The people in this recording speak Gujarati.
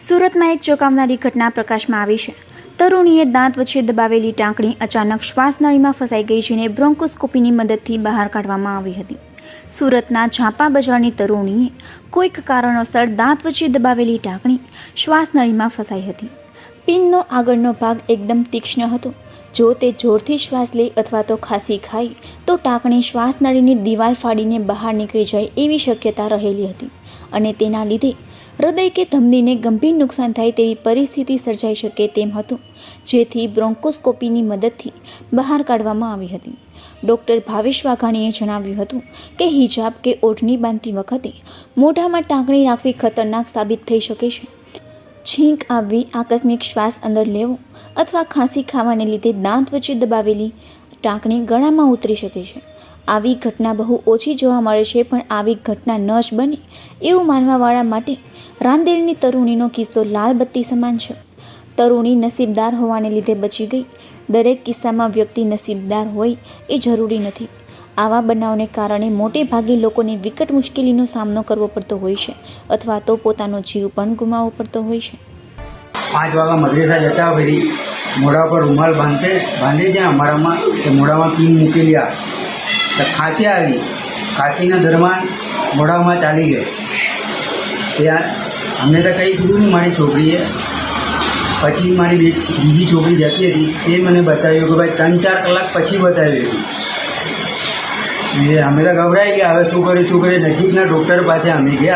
સુરતમાં એક ચોંકાવનારી ઘટના પ્રકાશમાં આવી છે. તરુણીએ દાંત વચ્ચે દબાવેલી ટાંકણી અચાનક શ્વાસનળીમાં ફસાઈ ગઈ જેને બ્રોન્કોસ્કોપીની મદદથી બહાર કાઢવામાં આવી હતી. સુરતના ઝાપા બજારની તરુણીએ કોઈક કારણોસર દાંત વચ્ચે દબાવેલી ટાંકણી શ્વાસનળીમાં ફસાઈ હતી. પિનનો આગળનો ભાગ એકદમ તીક્ષ્ણ હતો. જો તે જોરથી શ્વાસ લે અથવા તો ખાંસી ખાય, તો ટાંકણી શ્વાસનળીની દિવાલ ફાડીને બહાર નીકળી જાય એવી શક્યતા રહેલી હતી અને તેના લીધે હૃદય કે ધમનીને ગંભીર નુકસાન થાય તેવી પરિસ્થિતિ સર્જાઈ શકે તેમ હતું, જેથી બ્રોન્કોસ્કોપીની મદદથી બહાર કાઢવામાં આવી હતી. ડૉક્ટર ભાવેશ વાઘાણીએ જણાવ્યું હતું કે હિજાબ કે ઓઢણી બાંધતી વખતે મોઢામાં ટાંકણી રાખવી ખતરનાક સાબિત થઈ શકે છે. છીંક આવવી આકસ્મિક શ્વાસ અંદર લેવો અથવા ખાંસી ખાવાને લીધે દાંત વચ્ચે દબાવેલી ટાંકણી ગળામાં ઉતરી શકે છે. આવી ઘટના બહુ ઓછી જોવા મળે છે, પણ આવી ઘટના ન જ બને એવું માનવાવાળા માટે રાંદેરની તરુણીનો કિસ્સો લાલ બત્તી સમાન છે. તરુણી નસીબદાર હોવાને લીધે બચી ગઈ. દરેક કિસ્સામાં વ્યક્તિ નસીબદાર હોય એ જરૂરી નથી. આવા બનાવને કારણે મોટે ભાગે લોકોને વિકટ મુશ્કેલીનો સામનો કરવો પડતો હોય છે અથવા તો પોતાનો જીવ પણ ગુમાવવો પડતો હોય છે. પાંચ વાગ્યા મદ્રેસા જતા ફરી મોઢા પર રૂમાલ બાંધે બાંધે છે અમારામાં કે મોઢામાં પીન મૂકેલી આ. તો ખાંસી આવી. ખાંસીના દરમિયાન મોઢામાં ચાલી ગઈ. ત્યાં અમને તો કંઈ કીધું નહીં, મારી છોકરીએ. પછી મારી બી- બીજી છોકરી જતી હતી તે મને બતાવ્યું કે ભાઈ, ત્રણ ચાર કલાક પછી બતાવ્યું એ અમે તો ગભરાઈ ગયા. હવે શું કરીએ શું કરીએ નજીકના ડૉક્ટર પાસે અમે ગયા.